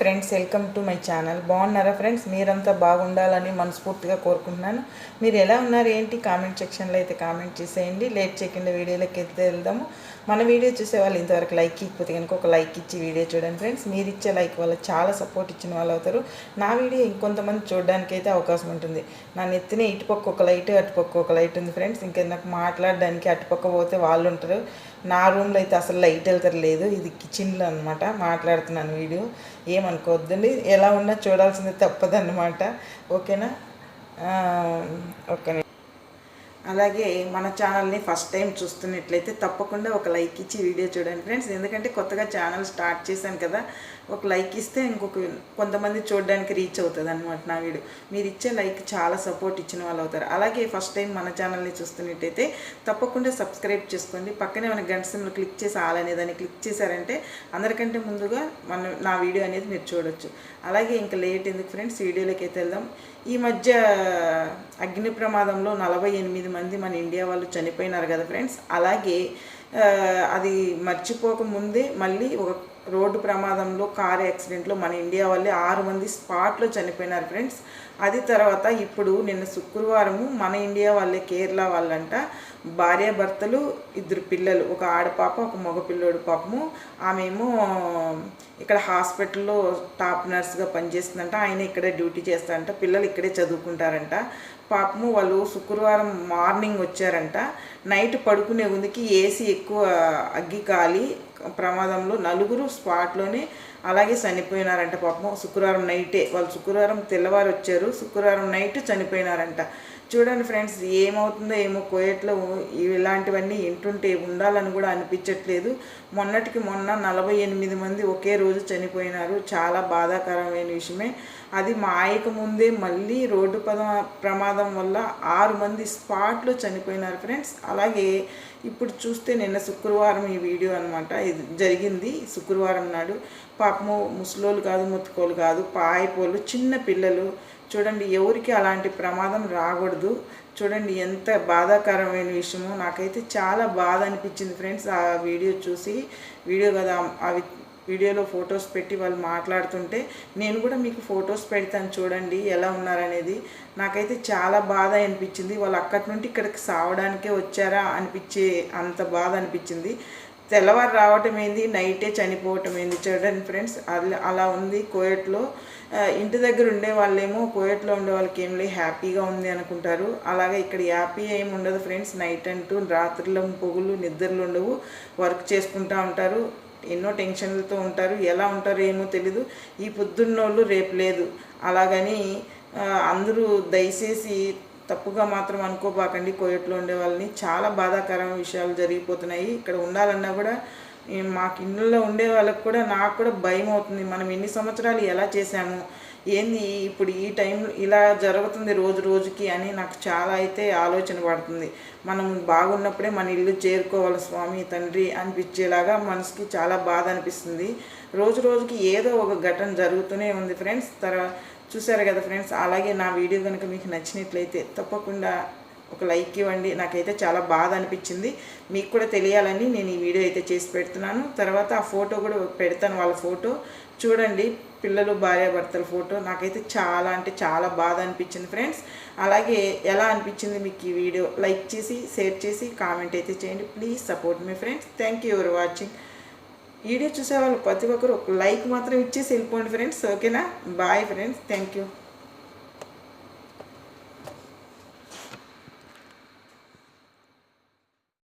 Friends welcome to my channel. బాగున్నారా friends? మీరంతా బాగుండాలని మనస్ఫూర్తిగా కోరుకుంటున్నాను. మీరు ఎలా ఉన్నారు ఏంటి? కామెంట్ సెక్షన్లో అయితే కామెంట్ చేసేయండి. లేట్ చేయకుండా వీడియోలోకి అయితే వెళ్దాము. మన వీడియో చూసే వాళ్ళు ఇంతవరకు లైక్ ఇకపోతే కనుక ఒక లైక్ ఇచ్చి వీడియో చూడండి ఫ్రెండ్స్. మీరు ఇచ్చే లైక్ వల్ల చాలా సపోర్ట్ ఇచ్చిన వాళ్ళు అవుతారు. నా వీడియో ఇంకొంతమంది చూడడానికి అయితే అవకాశం ఉంటుంది. నా నెత్తిన ఇటుపక్క ఒక లైట్ అటుపక్క ఒక లైట్ ఉంది ఫ్రెండ్స్. ఇంకా నాకు మాట్లాడడానికి అటుపక్క పోతే వాళ్ళు ఉంటారు. నా రూమ్లో అయితే అసలు లైట్ వెళ్తారు లేదు ఇది కిచెన్లో అనమాట మాట్లాడుతున్నాను వీడియో. ఏమనుకోవద్దండి ఎలా ఉన్నా చూడాల్సింది తప్పదన్నమాట. ఓకేనా? ఓకే అలాగే మన ఛానల్ని ఫస్ట్ టైం చూస్తున్నట్లయితే తప్పకుండా ఒక లైక్ ఇచ్చి వీడియో చూడండి ఫ్రెండ్స్. ఎందుకంటే కొత్తగా ఛానల్ స్టార్ట్ చేశాను కదా ఒక లైక్ ఇస్తే ఇంకొక కొంతమంది చూడడానికి రీచ్ అవుతుంది అనమాట నా వీడియో. మీరు ఇచ్చే లైక్ చాలా సపోర్ట్ ఇచ్చిన వాళ్ళు అవుతారు. అలాగే ఫస్ట్ టైం మన ఛానల్ని చూస్తున్నట్టయితే తప్పకుండా సబ్స్క్రైబ్ చేసుకోండి. పక్కనే మన గంట సింబల్ క్లిక్ చేసి ఆల్ దాన్ని క్లిక్ చేశారంటే అందరికంటే ముందుగా మన నా వీడియో అనేది మీరు చూడొచ్చు. అలాగే ఇంకా లేట్ ఎందుకు ఫ్రెండ్స్? వీడియోలోకి అయితే వెళ్దాం. ఈ మధ్య అగ్ని ప్రమాదంలో నలభై ఎనిమిది మంది మన ఇండియా వాళ్ళు చనిపోయినారు కదా ఫ్రెండ్స్. అలాగే అది మర్చిపోక ముందే మళ్ళీ ఒక రోడ్డు ప్రమాదంలో కారు యాక్సిడెంట్లో మన ఇండియా వాళ్ళే ఆరు మంది స్పాట్లో చనిపోయినారు ఫ్రెండ్స్. అది తర్వాత ఇప్పుడు నిన్న శుక్రవారము మన ఇండియా వాళ్ళే కేరళ వాళ్ళంట భార్యాభర్తలు ఇద్దరు పిల్లలు ఒక ఆడపాప ఒక మగ పిల్లోడు పాపము. ఆమెమో ఇక్కడ హాస్పిటల్లో టాప్ నర్స్గా పనిచేస్తుందంట ఆయన ఇక్కడే డ్యూటీ చేస్తారంట పిల్లలు ఇక్కడే చదువుకుంటారంట. పాపము వాళ్ళు శుక్రవారం మార్నింగ్ వచ్చారంట. నైట్ పడుకునే ముందుకి ఏసీ ఎక్కువ అగ్గి కాలి ప్రమాదంలో నలుగురు స్పాట్లోనే అలాగే చనిపోయినారంట పాపం. శుక్రవారం నైటే వాళ్ళు శుక్రవారం తెల్లవారు వచ్చారు. శుక్రవారం నైట్ చనిపోయినారంట. చూడండి ఫ్రెండ్స్ ఏమవుతుందో ఏమో కోయట్లో ఇలాంటివన్నీ వింటుంటే ఉండాలని కూడా అనిపించట్లేదు. మొన్నటికి మొన్న నలభై ఎనిమిది మంది ఒకే రోజు చనిపోయినారు. చాలా బాధాకరమైన విషయమే. అది మాయక ముందే మళ్ళీ రోడ్డు పద ప్రమాదం వల్ల ఆరు మంది స్పాట్లో చనిపోయినారు ఫ్రెండ్స్ అలాగే ఇప్పుడు చూస్తే నిన్న శుక్రవారం ఈ వీడియో అనమాట ఇది జరిగింది శుక్రవారం నాడు. పాపము ముసలోళ్ళు కాదు ముత్తుకోలు కాదు పాయిపోలు చిన్న పిల్లలు. చూడండి ఎవరికి అలాంటి ప్రమాదం రాకూడదు. చూడండి ఎంత బాధాకరమైన విషయమో నాకైతే చాలా బాధ అనిపించింది ఫ్రెండ్స్ ఆ వీడియో చూసి. వీడియో కదా అవి వీడియోలో ఫొటోస్ పెట్టి వాళ్ళు మాట్లాడుతుంటే నేను కూడా మీకు ఫొటోస్ పెడతాను చూడండి ఎలా ఉన్నారనేది. నాకైతే చాలా బాధ అనిపించింది. వాళ్ళు అక్కడి నుండి ఇక్కడికి సావడానికే వచ్చారా అనిపించే అంత బాధ అనిపించింది. తెల్లవారు రావటం ఏంది? నైటే చనిపోవటం ఏంది? చూడండి ఫ్రెండ్స్ అలా అలా ఉంది కోయట్లో ఇంటి దగ్గర ఉండే వాళ్ళేమో కోయట్లో ఉండే వాళ్ళకి ఏం లేదు హ్యాపీగా ఉంది అనుకుంటారు. అలాగే ఇక్కడ హ్యాపీ ఏమి ఉండదు ఫ్రెండ్స్ నైట్ అంటూ రాత్రిలో పొగులు నిద్రలు ఉండవు. వర్క్ చేసుకుంటూ ఉంటారు. ఎన్నో టెన్షన్లతో ఉంటారు. ఎలా ఉంటారో ఏమో తెలీదు. ఈ పొద్దున్నోళ్ళు రేపు లేదు. అలాగని అందరూ దయచేసి తప్పుగా మాత్రం అనుకోబాకండి. కోయట్లో ఉండే వాళ్ళని చాలా బాధాకరమైన విషయాలు జరిగిపోతున్నాయి. ఇక్కడ ఉండాలన్నా కూడా మాకు ఇళ్ళలో ఉండే వాళ్ళకి కూడా నాకు కూడా భయం అవుతుంది. మనం ఎన్ని సంవత్సరాలు ఎలా చేసాము ఏంది ఇప్పుడు ఈ టైం ఇలా జరుగుతుంది రోజు రోజుకి అని నాకు చాలా అయితే ఆలోచన పడుతుంది. మనం బాగున్నప్పుడే మన ఇల్లు చేరుకోవాలి స్వామి తండ్రి అనిపించేలాగా మనసుకి చాలా బాధ అనిపిస్తుంది. రోజు రోజుకి ఏదో ఒక ఘటన జరుగుతూనే ఉంది ఫ్రెండ్స్. తర్వాత చూసారు కదా ఫ్రెండ్స్? అలాగే నా వీడియో కనుక మీకు నచ్చినట్లయితే తప్పకుండా ఒక లైక్ ఇవ్వండి. నాకైతే చాలా బాధ అనిపించింది. మీకు కూడా తెలియాలని నేను ఈ వీడియో అయితే చేసి పెడుతున్నాను. తర్వాత ఆ ఫోటో కూడా పెడతాను వాళ్ళ ఫోటో. చూడండి పిల్లలు భార్యాభర్తల ఫోటో. నాకైతే చాలా అంటే చాలా బాధ అనిపించింది ఫ్రెండ్స్. అలాగే ఎలా అనిపించింది మీకు ఈ వీడియో? లైక్ చేసి షేర్ చేసి కామెంట్ అయితే చేయండి. Please support me friends. Thank you for watching. Video చూసే వాళ్ళు ప్రతి ఒక్కరు ఒక లైక్ మాత్రం ఇచ్చేసి వెళ్ళిపోండి ఫ్రెండ్స్. ఓకేనా? Bye friends. Thank you.